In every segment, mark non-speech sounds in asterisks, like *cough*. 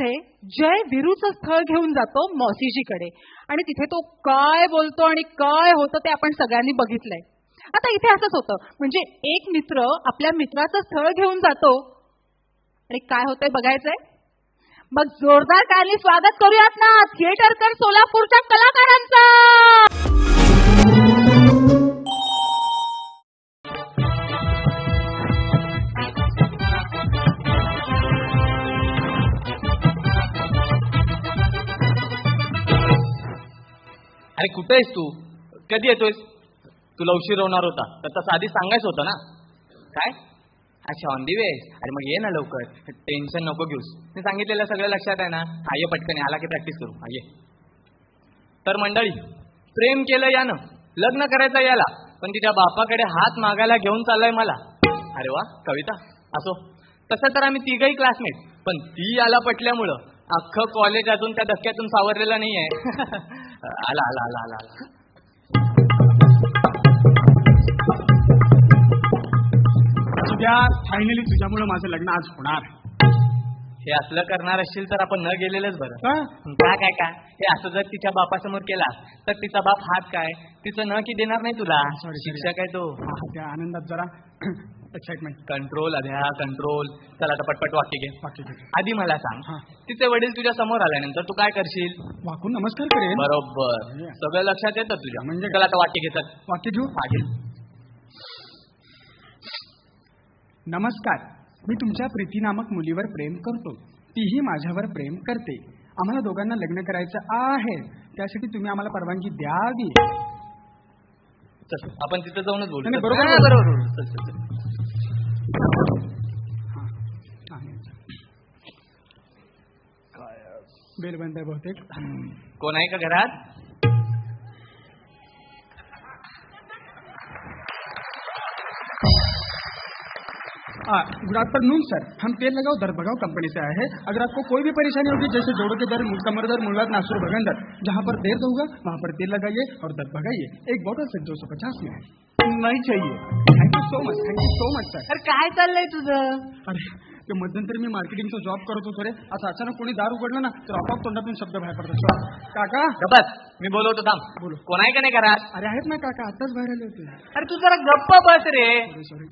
मध्ये जय विरूचं स्थळ घेऊन जातो मौसीजीकडे. आणि तिथे तो काय बोलतो आणि काय होतं ते आपण सगळ्यांनी बघितलंय. आता इथे असंच होतं. म्हणजे एक मित्र आपल्या मित्राचं स्थळ घेऊन जातो. आणि काय होतंय बघायचंय? मग जोरदार काली स्वागत करूयात ना. थिएटरकर सोलापूरच्या कलाकारांचा! अरे कुठे आहेस तू? कधी येतोयस? तुला उशीर होणार होता. तर तसं आधी सांगायचं होतं ना. काय? अच्छा ऑन दी वे अरे मग ये ना लवकर. टेन्शन नको घेऊस. मी सांगितलेलं सगळं लक्षात आहे ना. हा ये पटकन. आला की प्रॅक्टिस करू. हा ये. तर मंडळी प्रेम केलं यानं. लग्न करायचं याला. पण तिच्या बापाकडे हात मागायला घेऊन चाललाय मला. अरे वा कविता. असो. तसं तर आम्ही तिघही क्लासमेट पण ती याला पटल्यामुळं अख्खं कॉलेज अजून त्या धक्क्यातून सावरलेलं नाहीये. *laughs* आला आला आला आला आला. उद्या फायनली तुझ्यामुळे माझं लग्न आज होणार हे असलं करणार असशील तर आपण न गेलेलंच बरं. का? काय काय काय हे असं जर तिच्या बापासमोर केला तर तिचा बाप हात काय? तिचं न की देणार नाही तुला? Sorry, शिक्षक आहे तो. हा, त्या आनंदात जरा एक्साइटमेंट कंट्रोल अध्या कंट्रोल चला आता पटपट वाक्य घे. बाकी. आधी मला सांग हा. तिचे वडील तुझ्या समोर आल्यानंतर तू काय करशील? वाकून नमस्कार करेन. बरोबर. सगळं लक्षात येतं तुझ्या. म्हणजे चला आता वाक्य घेतात वाक्य घेऊ? नमस्कार. मी तुमच्या प्रीती नामक मुलीवर प्रेम करतो. तीही माझ्यावर प्रेम करते. आम्हाला दोघांना लग्न करायचं आहे. त्यासाठी तुम्ही आम्हाला परवानगी द्यावी. आपण तिथं जाऊनच बोलू. नाही, चल. बरोबर, बरोबर. बरोबर. चल, चल, चल. आहे. बेल बंद आहे बहुतेक. कोण आहे का घरात? गुड आफ्टरनून सर हम तेल लगाओ दर्द भगाओ कंपनी से आए हैं। अगर आपको कोई भी परेशानी होगी जैसे जोड़ों के दर्द कमर दर्द मुलाद नासुर भगन दर्द जहाँ पर दर्द होगा वहाँ पर तेल लगाइए और दर्द भगाइए। एक बोतल से दो सौ पचास में। है नहीं चाहिए। Thank you so much thank you so much sir अरे काय चाललंय तुझं? अरे ते मध्यंतरी मी मार्केटिंगचा जॉब करत होतो रे. असं अचानक कोणी दार उघडलं ना तर आपोआप तोंडातून शब्द बाहेर पडतात. सर, काका? बस मी बोलवतो थांब. बोलो. कोण आहे का नाही घरात अरे आहेत ना काका आताच बाहेर आले होते. अरे तू जरा गप्प बस रे. सॉरी सॉरी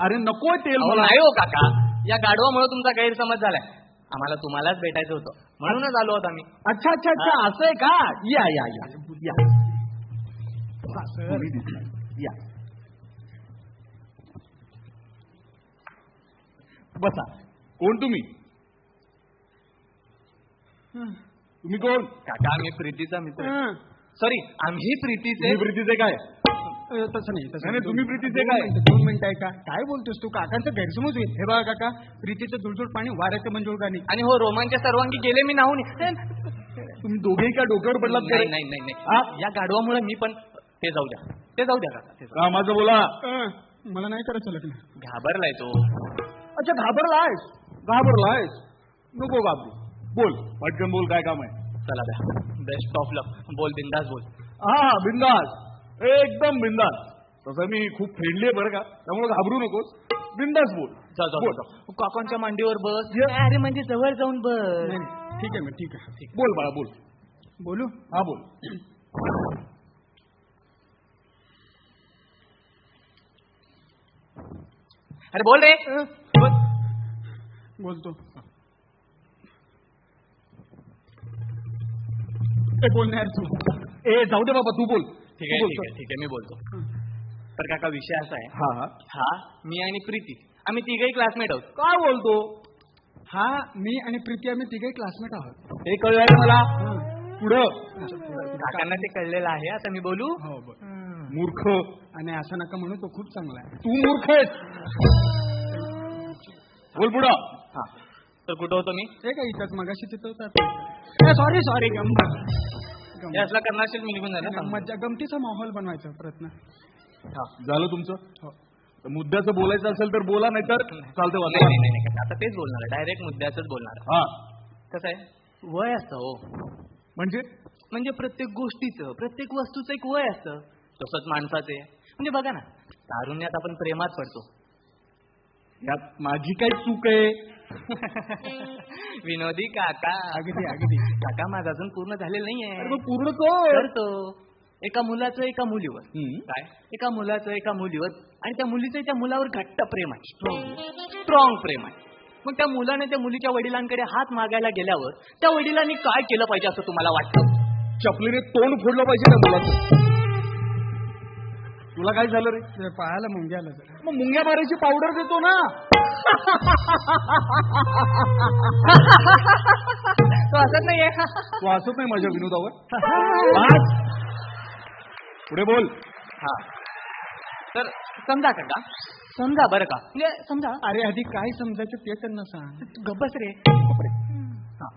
अरे नको तेल नाही हो काका. या गाडवामुळे तुमचा गैरसमज झालाय. आम्हाला तुम्हालाच भेटायचं होतं. म्हणूनच आलो होतो आम्ही. अच्छा अच्छा अच्छा. असं आहे का? या या या. या. सर. या. बसा. कोण तुम्ही? तुम्ही कोण? काका आम्ही प्रीतीचा मित्र हं. सॉरी आम्ही प्रीतीचे तुम्ही प्रीतीचे काय? तसं नाही तसं नाही, तुम्ही प्रीतीचे काय? दोन मिनिटं आहे का काय बोलतोस तू? काकांचा गैरसमज होईल. हे बघा काका प्रीतीचं दुलदुल पाणी वाऱ्याचं मंजूळ गाणी आणि हो रोमांच्या सर्वांगी गेले मी नाहून. तुम्ही दोघेही का डोक्यावर पडलात नाही काय नाही नाही या गाडवामुळे मी पण ते जाऊ द्या. ते जाऊ द्या काका कामाचं बोला. मला नाही करायचं लग्न. घाबरलाय तो. अच्छा घाबरलायस? घाबरलायस? नको घाबरू. बोल. पटकन बोल काय काम आहे? चला द्या. बेस्ट ऑफ लक बोल बिंदास बोल. हा बिंदास. एकदम बिंदास. तसं मी खूप फ्रेंडली आहे बरं का. त्यामुळे घाबरू नकोस. बिंदास बोल. जा. काकांच्या मांडीवर बस. ये. अरे म्हणजे जवळ जाऊन बस. नाही नाही, ठीक आहे मग ठीक आहे ठीक बोल बाळा बोल. बोलू? हा बोल. अरे बोल रे. बोल. बोलतो. ए बोल यार तू. ए जाऊ दे बाबा तू बोल. ठीक आहे ठीक. आहे ठीक आहे मी बोलतो. तर काका विषय असा आहे. हा. हा हा मी आणि प्रीती. आम्ही तिघही क्लासमेट आहोत. काय बोलतो? हा मी आणि प्रीती आम्ही तिघे क्लासमेट आहोत. हे कळलंय मला. पुढं. काकांना ते कळलेलं आहे. आता मी बोलू? हो बोल. मूर्ख. आणि असं नका म्हणू तो खूप चांगला आहे. तू मूर्ख आहेस. बोल पुढं. हा. तर कुठं होतो मी? ते काय इथंच मगाशी तिथं होता. सॉरी सॉरी गम हे करणार असेल मी निघून जाणार मज्जा गमतीचा माहोल बनवायचा प्रयत्न. हा. झालं तुमचं? हो. तर मुद्द्याचं बोलायचं असेल तर बोला नाही तर चालतं नाही नाही नाही, नाही. आता तेच बोलणार आहे. डायरेक्ट मुद्द्याच बोलणार आहे. हा. कसं आहे? वय असतं हो. म्हणजे? म्हणजे प्रत्येक गोष्टीचं प्रत्येक वस्तूचं एक वय असतं. तसंच माणसाचे म्हणजे बघा ना तारुण्यात आपण प्रेमात पडतो. यात माझी काय चूक आहे. *laughs* विनोदी काका. अगदी अगदी. काका माझं अजून पूर्ण झालेलं नाहीये. पूर्ण कर करतो. एका मुलाचं एका मुलीवर. काय? एका मुलाचं एका मुलीवर. आणि त्या मुलीचं त्या मुलावर घट्ट प्रेम आहे. स्ट्रॉंग स्ट्रॉंग प्रेम आहे. मग त्या मुलाने त्या मुलीच्या वडिलांकडे हात मागायला गेल्यावर त्या वडिलांनी काय केलं पाहिजे असं तुम्हाला वाटतं? चपलीने तोंड फोडलं पाहिजे ना मुलाचं. तुला काय झालं रे? ते पाहायला मुंग्या आलं सर मग मुंग्या मारायची पावडर देतो ना. तो असत नाहीये? तू हसत नाही माझ्या विनोदावर. पुढे बोल. हा. तर समजा काका समजा बरं का. म्हणजे समजा अरे आधी काय समजायचं ते त्यांना सांग. गब्बस रे. हा.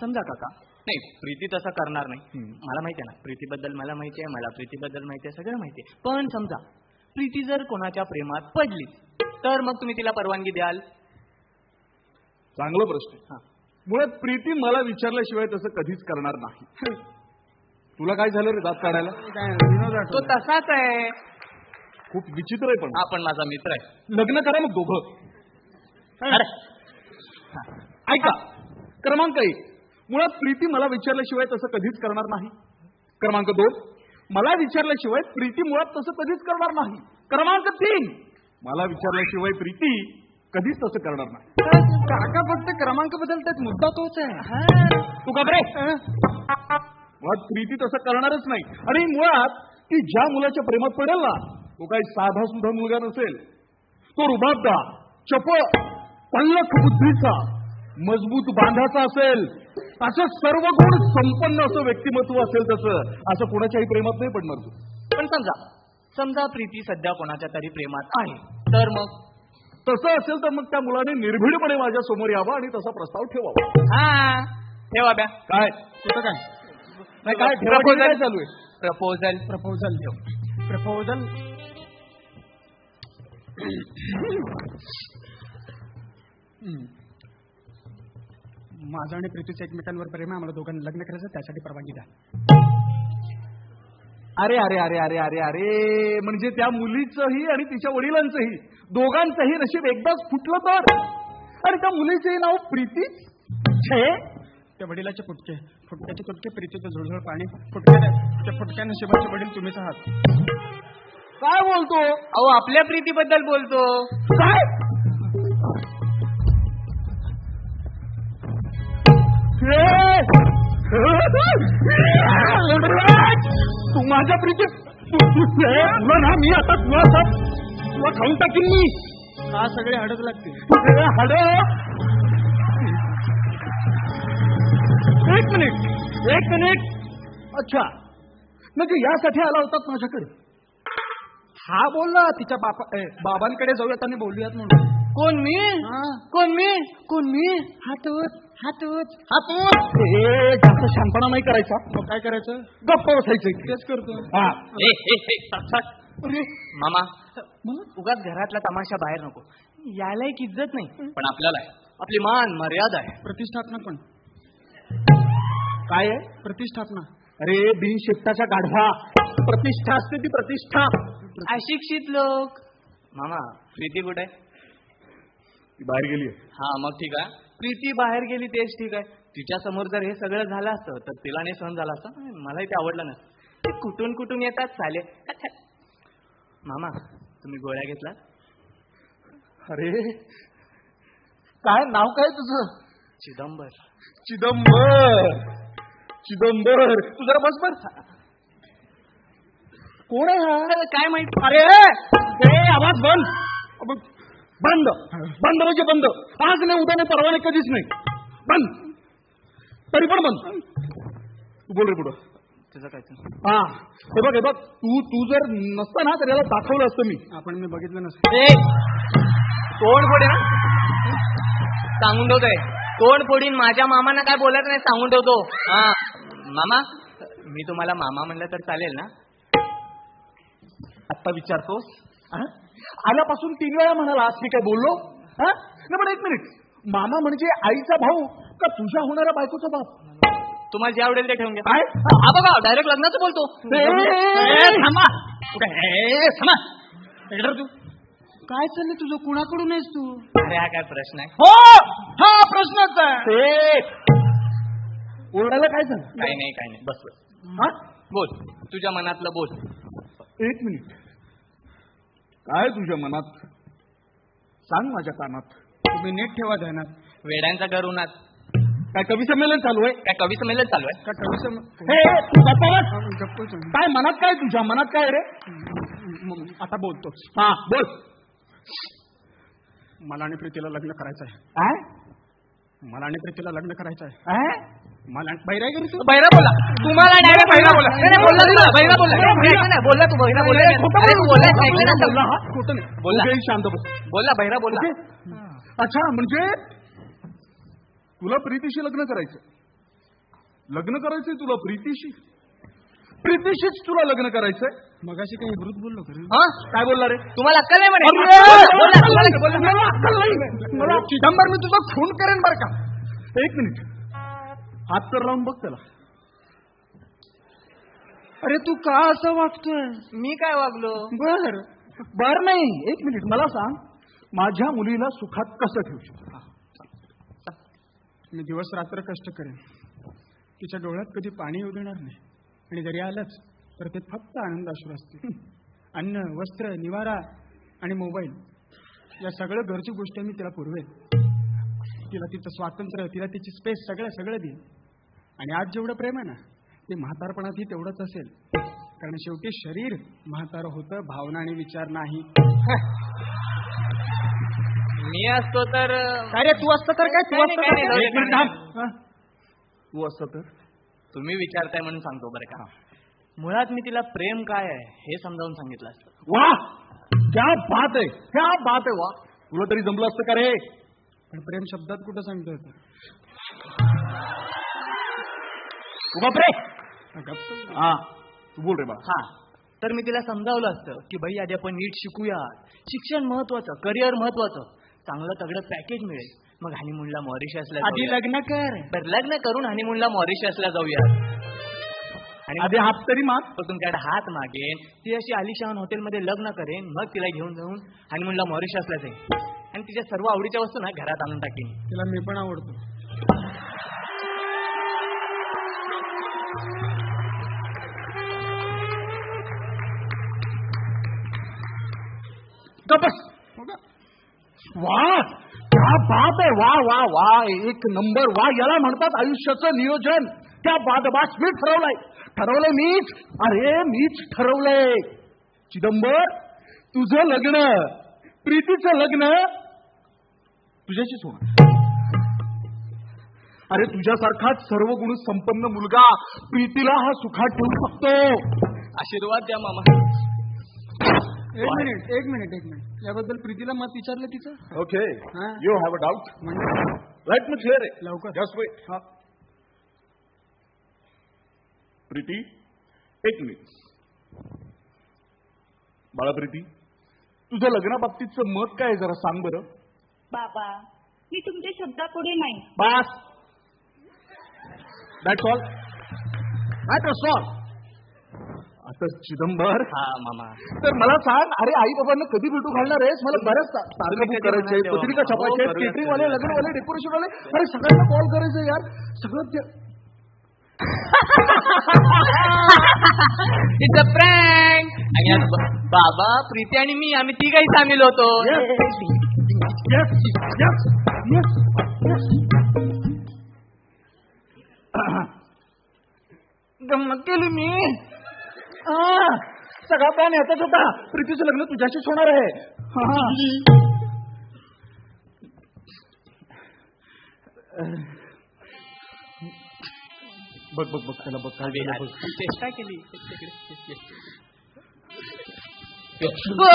समजा काका नाही प्रीती तसं करणार नाही. मला माहिती आहे ना प्रीतीबद्दल मला माहिती आहे मला प्रीतीबद्दल माहिती आहे सगळं माहिती आहे. पण समजा प्रीती जर कोणाच्या प्रेमात पडली तर मग तुम्ही तिला परवानगी द्याल? चांगला प्रश्न आहे. मुळात प्रीती मला विचारल्याशिवाय तसं कधीच करणार नाही. तुला काय झालं रे दात काढायला? काय विनोद तो. तसाच आहे. खूप विचित्र आहे पण. हा पण माझा मित्र आहे. लग्न करा मग दोघं. अरे. ऐका क्रमांक एक. मुळात प्रीती मला विचारल्याशिवाय तसं कधीच करणार नाही. क्रमांक दोन. मला विचारल्याशिवाय प्रीती मुळात तसं कधीच करणार नाही. क्रमांक तीन. मला विचारल्याशिवाय प्रीती कधीच तसं करणार नाही. काका फक्त क्रमांक बदलतात मुद्दा तोच आहे. तू का मुळात प्रीती तसं करणारच नाही. आणि मुळात ती ज्या मुलाच्या प्रेमात पडेल ना तो काही साधा सुद्धा मुलगा नसेल. तो रुबाबदार चपळ तल्लख बुद्धीचा मजबूत बांधाचा असेल. असं सर्व गुण संपन्न असं व्यक्तिमत्व असेल तसं असं कोणाच्याही प्रेमात नाही पडणार तू. पण समजा समजा प्रीती सध्या कोणाच्या तरी प्रेमात आहे. तर मग? तसं असेल तर मग त्या मुलाने निर्भीडपणे माझ्यासमोर यावं आणि तसा प्रस्ताव ठेवावा. हा ठेवा ब्या. काय? कुठं काय? नाही काय? ठेवा काय चालू आहे? प्रपोजल प्रपोजल प्रपोजल माझं आणि प्रीतीचं एकमेकांवर प्रेम आहे आम्हाला दोघांना लग्न करायचं त्यासाठी परवानगी द्या. अरे अरे अरे अरे अरे अरे म्हणजे त्या मुलीचंही आणि तिच्या वडिलांचंही दोघांचंही नशीब एकदाच फुटलं तर. आणि त्या मुलीचंही नाव प्रीती छे. त्या वडिलाचे फुटके फुटक्याचे तुटके प्रीतीचं झुळझुळ पाणी. फुटक्या त्या फुटक्या नशिबाचे वडील तुम्हीच आहात. काय बोलतो? अहो आपल्या प्रीतीबद्दल बोलतो. काय? तू माझ्या प्रीती तुला ना मी आता तुला तुला खाऊन टाकीन मी. हा सगळे हडत लागतील? तुझे हाड एक मिनिट. एक मिनिट. अच्छा. म्हणजे यासाठी आला होतात माझ्याकडे. हा बोलला तिच्या बापा बाबांकडे जाऊयात आणि बोलूयात म्हणून. कोण मी? हा. कोण मी? कोण मी? हा तूच हा तूच हा तू जास्त शांतपणा नाही करायचा. मग काय करायचं? गप्प बसायचं. तेच करतो. हा. ए, ए, ए, मामा उगाच घरातला तमाशा बाहेर नको. याला एक इज्जत नाही पण आपल्याला आहे. आपली मान मर्यादा आहे. प्रतिष्ठापना पण. काय आहे? प्रतिष्ठापना. अरे बिनशिफ्टाच्या गाढवा. प्रतिष्ठा असते ती प्रतिष्ठा. अशिक्षित लोक. मामा प्रीती कुठे? आहे ती बाहेर गेली हा मग ठीक आहे. प्रीती बाहेर गेली तेच ठीक आहे. तिच्या समोर जर हे सगळं झालं असतं तर तिला नाही सहन झालं असतं. मलाही ते आवडलं नसतं. ते कुठून कुठून येतात चाले मामा तुम्ही गोळ्या घेतला? अरे काय नाव काय तुझं? चिदंबर. चिदंबर! चिदंबर! तू जरा बस बर. कोण आहे हा? काय माहीत? अरे आवाज बंद. बंद. बंद म्हणजे बंद. आज नाही उद्या नाही परवा नाही कधीच नाही. बंद. तरी पण बंद. तू बोल रे पुढं. तुझं काय? हा. हे बघ हे बघ. तू तू जर नसता ना तर याला दाखवलं असतं मी. आपण मी बघितलं नसतं. ए, तोंड फोडे ना सांगून ठेवतोय. तोंड फोडीन माझ्या मामाना काय बोलायचं नाही सांगून ठेवतो. हा. मामा मी तुम्हाला मामा म्हणलं तर चालेल ना? आत्ता विचारतोस? हा? आल्यापासून तीन वेळा म्हणाला आज मी काय बोललो? हा? नाही पण एक मिनिट. मामा म्हणजे आईचा भाऊ का तुझ्या होणाऱ्या बायकोचा बाप? तुम्हाला जे आवडेल ते ठेवून घ्या. काय? हा बघा डायरेक्ट लग्नाचं बोलतो. ए, ए, थांबा. कुठे? ए, थांबा. इकडे तू. काय चाललंय तुझं? कुणाकडून आहेस तू? अरे हा काय प्रश्न आहे? हो! हा प्रश्नच आहे. ते ओरडायला काय झालं? काही नाही काही नाही. बस बस. हा? बोल. तुझ्या मनातलं बोल. एक मिनिट. काय तुझ्या मनात? सांग माझ्या कानात. तुम्ही नीट ठेवा ध्यानात. वेड्यांचा घरूनात काय कवी संमेलन चालू आहे? काय कवी संमेलन चालू आहे? का कविता हे तू गप्पा बस. गप्प बस. काय मनात काय? तुझ्या मनात काय रे? आता बोलतो. हा बोल. मला आणि प्रीतीला लग्न करायचं आहे काय? मला आणि प्रीतीला लग्न करायचं आहे काय? मला बैराई करू तू बैरा बोला. तुम्हाला डायरेक्ट बैरा बोला. नाही, नाही, बोलला तुला बैरा बोला. नाही, नाही, नाही, बोलला तू बैरा बोलला. नाही, खोटं तू. हा? नाही. बोलला. उभे शांत बस. बोलला बैरा बोलला ओके? अच्छा म्हणजे तुला प्रीतीशी लग्न करायचं. लग्न करायचंय तुला प्रीतीशी. प्रीतीशीच तुला लग्न करायचंय. मगाशी काही वृत्त बोललो खरं. हा? काय बोलला रे? तुम्हाला अक्कल नाही म्हणे! बोला, बोला, बोला, बोला. नाही. मला चिदंबर मी तुझा खून करेन बर का? एक मिनिट. हात तर लावून बघ त्याला. अरे तू का असं वागतोय? मी काय वागलो? बर. बर नाही एक मिनिट मला सांग माझ्या मुलीला सुखात कसं ठेवशील मी दिवस रात्र कष्ट करेन. तिच्या डोळ्यात कधी पाणी येऊ देणार नाही. आणि जरी आलंच तर ते फक्त आनंद अश्रू असतील अन्न वस्त्र निवारा आणि मोबाईल या सगळ्या गरजू गोष्टी मी तिला पुरवेन. तिला तिचं स्वातंत्र्य तिला तिची स्पेस सगळं सगळं देईन. आणि आज जेवढं प्रेम आहे ना ते म्हातारपणातही तेवढंच असेल. कारण शेवटी शरीर म्हातारं होतं भावना आणि विचार नाही. मी असतो तर अरे तू असतं तर काय? तू असतं नाही, तर नाही, काय? एक मिनिट थांब. हा? तू असं तर? तुम्ही विचारताय म्हणून सांगतो बरं का. मुळात मी तिला प्रेम काय आहे हे समजावून सांगितलं असतं. वा! क्या बात आहे क्या बात आहे वा! तुला तरी जमलं असतं का रे? पण प्रेम शब्दात कुठं सांगतो येतं तू बाप रे गप्प. हा. तू बोल रे बाळा. हा. तर मी तिला समजावलं असतं की भाई आधी आपण नीट शिकूया शिक्षण महत्वाचं करिअर महत्वाचं. चांगलं तगडं पॅकेज मिळेल. मग हनीमूनला मॉरिशसला आधी. लग्न कर. तर लग्न करून हनीमूनला मॉरिशसला जाऊया आणि आधी हात तरी माग मग तुमच्याकडे हात मागेन. ती अशी आलिशान हॉटेलमध्ये लग्न करेन. मग तिला घेऊन जाऊन हनीमूनला मॉरिशसला जाईन. आणि तिच्या सर्व आवडीच्या वस्तू ना घरात आणून टाकेन. तिला मी पण आवडतो. गपस वा क्या बात आहे. वा वा वा एक नंबर. वा याला म्हणतात आयुष्याचं नियोजन. त्या बात बास मी ठरवलंय. ठरवलंय मीच? अरे मीच ठरवलंय. चिदंबर तुझं लग्न प्रीतीचं लग्न तुझ्याशीच होणार अरे तुझ्यासारखाच सर्व गुण संपन्न मुलगा प्रीतीला हा सुखात ठेवू शकतो. आशीर्वाद द्या मामा. एक मिनिट एक मिनिट एक मिनिट. याबद्दल प्रीतीला मत विचारलं तिचं? ओके हा. यू हॅव अ डाऊट म्हणजे? राईट मी क्लिअर आहे लवकर. जस्ट वेट हा. प्रीती एक मिनिट बाळा प्रीती तुझं लग्नाबाबतीतचं मत काय आहे जरा सांग बरं. बाबा मी तुमच्या शब्दापुढे नाही. बास. दॅट्स ऑल दॅट्स ऑल आता चिदंबर. हा मामा. तर मला सांग अरे आई बाबांना कधी भेटू घालणार आहेस? मला बऱ्याच म्हणा तेव्हा. पत्रिका हो, करूया, केटरिंग वाले. लग्न वाले डेकोरेशन वाले अरे सगळ्यांना कॉल करायचं यार. सगळं ते- इट्स अ प्रँक आणि आज बाबा प्रीती आणि मी आम्ही तिघही सामील होतो. *clears throat* गंमत केली मी. सगळा प्लॅन याचाच होता. प्रीतीचं लग्न तुझ्याशीच होणार आहे. हा. बघ बघ बघ त्याला बघ काय बघ. चेष्टा केली. हो,